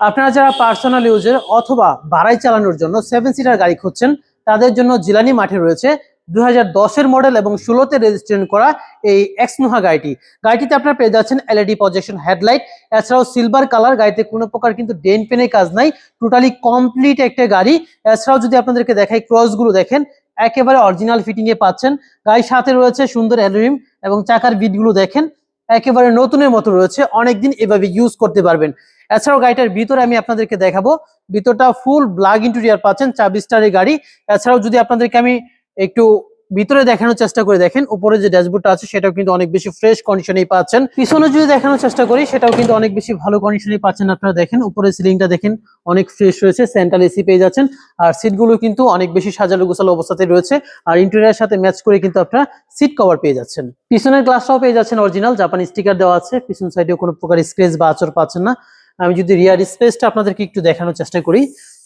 আপনারা যারা পার্সোনাল ইউজের অথবা ভাড়ায় চালানোর জন্য সেভেন সিটার গাড়ি খুঁজছেন, তাদের জন্য জিলানি মাঠে রয়েছে দু দশের মডেল এবং ষোলোতে রেজিস্ট্রেশন করা এই এক্সনোহা গাড়িটি। গাড়িটিতে আপনারা পেয়ে যাচ্ছেন এলইডি প্রজেকশন হেডলাইট এছাড়াও সিলভার কালার গাড়িতে কোনো প্রকার কিন্তু ডেন পেনের কাজ নাই টোটালি কমপ্লিট একটা গাড়ি। এছাড়াও যদি আপনাদেরকে দেখাই ক্রসগুলো দেখেন, একেবারে অরিজিনাল ফিটিং এ পাচ্ছেন। গাড়ির সাথে রয়েছে সুন্দর অ্যালুমিনিয়াম এবং চাকার বিটগুলো দেখেন। একেবারে নতুনের মতো রয়েছে, অনেকদিন এভাবে ইউজ করতে পারবেন। এছাড়াও গাড়িটার ভিতরে আমি আপনাদেরকে দেখাবো, ভিতরটা ফুল ব্লাগ ইন্টেরিয়ার পাচ্ছেন চাবি স্টারের গাড়ি। এছাড়াও যদি আপনাদেরকে আমি একটু ভিতরে দেখানোর চেষ্টা করে দেখেন, উপরে যে ড্যাশবোর্ডটা আছে সেটাও কিন্তু অনেক বেশি ফ্রেশ কন্ডিশনেই পাচ্ছেন। পিছনে যদি দেখানোর চেষ্টা করি, সেটাও কিন্তু অনেক বেশি ভালো কন্ডিশনেই পাচ্ছেন আপনারা দেখেন। উপরে সিলিংটা দেখেন, অনেক ফ্রেশ রয়েছে সেন্ট্রাল এসি পেয়ে যাচ্ছেন। আর সিটগুলো কিন্তু অনেক বেশি সাজানো গোছালো অবস্থাতে রয়েছে। আর ইন্টেরিয়ার সাথে ম্যাচ করে কিন্তু আপনারা সিট কভার পেয়ে যাচ্ছেন। পিছনের গ্লাসটাও পেয়ে যাচ্ছেন অরিজিনাল জাপানি স্টিকার দেওয়া আছে। পিছন সাইডেও কোনো প্রকার স্ক্রেচ বা আচর পাচ্ছেন না। আমি যদি রিয়ার স্পেসটা আপনাদেরকে একটু দেখানোর চেষ্টা করি।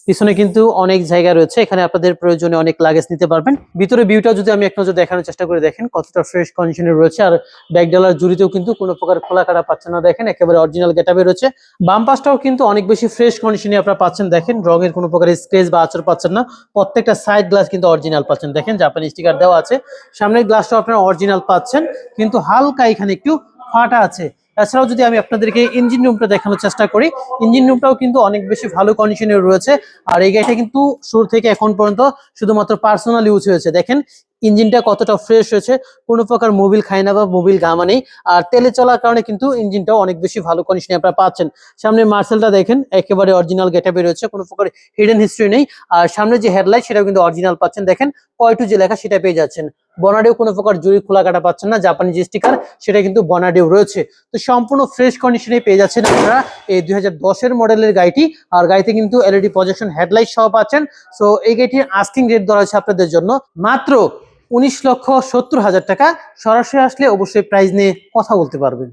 পিছনে কিন্তু অনেক জায়গা রয়েছে, এখানে আপনাদের প্রয়োজনে অনেক লাগেজ নিতে পারবেন। ভিতরে ভিউটা যদি আমি এক নজর দেখানোর চেষ্টা করে দেখেন, কতটা ফ্রেশ কন্ডিশনে রয়েছে, আর ব্যাগ ডালার জুড়িতেও কিন্তু কোনো প্রকার খোলা কাটা পাচ্ছেন না দেখেন, একেবারে অরিজিনাল গেটাবে রয়েছে। বাম পাশটাও কিন্তু অনেক বেশি ফ্রেশ কন্ডিশনে আপনারা পাচ্ছেন দেখেন, রঙের কোনো প্রকার স্ক্রেচ বা আচর পাচ্ছেন না। প্রত্যেকটা সাইড গ্লাস কিন্তু অরিজিনাল পাচ্ছেন দেখেন জাপানি স্টিকার দেওয়া আছে। সামনের গ্লাসটাও আপনারা অরিজিনাল পাচ্ছেন, কিন্তু হালকা এখানে একটু ফাটা আছে। এছাড়াও যদি আমি আপনাদেরকে ইঞ্জিন রুমটা দেখানোর চেষ্টা করি ইঞ্জিন রুমটাও কিন্তু অনেক বেশি ভালো কন্ডিশনে রয়েছে। আর এই গাড়িটা কিন্তু শুরু থেকে এখন পর্যন্ত শুধুমাত্র পার্সোনাল ইউজ হয়েছে। দেখেন ইঞ্জিনটা কতটা ফ্রেশ হয়েছে, কোনো প্রকার মোবিল খায় না বা মোবিল গামা নেই আর তেলে চলার কারণে কিন্তু ইঞ্জিনটাও অনেক বেশি ভালো কন্ডিশনে আপনারা পাচ্ছেন। সামনে মার্সেলটা দেখেন, একেবারে অরিজিনাল গেটাপে রয়েছে, কোনো প্রকার হিডেন হিস্ট্রি নেই। আর সামনে যে হেডলাইট সেটাও কিন্তু অরিজিনাল পাচ্ছেন। দেখেন কয়টু যে লেখা সেটা পেয়ে যাচ্ছেন। বনাডেও কোনো প্রকার জুড়ি খোলা কাটা পাচ্ছেন না জাপানি যে স্টিকার সেটা কিন্তু বনাডেও রয়েছে। তো সম্পূর্ণ ফ্রেশ কন্ডিশনে পেয়ে যাচ্ছেন আপনারা এই দুই হাজার মডেলের গাড়িটি। আর গাড়িতে কিন্তু এলইডি প্রজেকশন হেডলাইট সহ পাচ্ছেন। সো এই গাড়িটির আস্কিং রেট ধরা হচ্ছে আপনাদের জন্য মাত্র উনিশ লক্ষ সত্তর হাজার টাকা সরাসরি আসলে অবশ্যই প্রাইজ নিয়ে কথা বলতে পারবেন।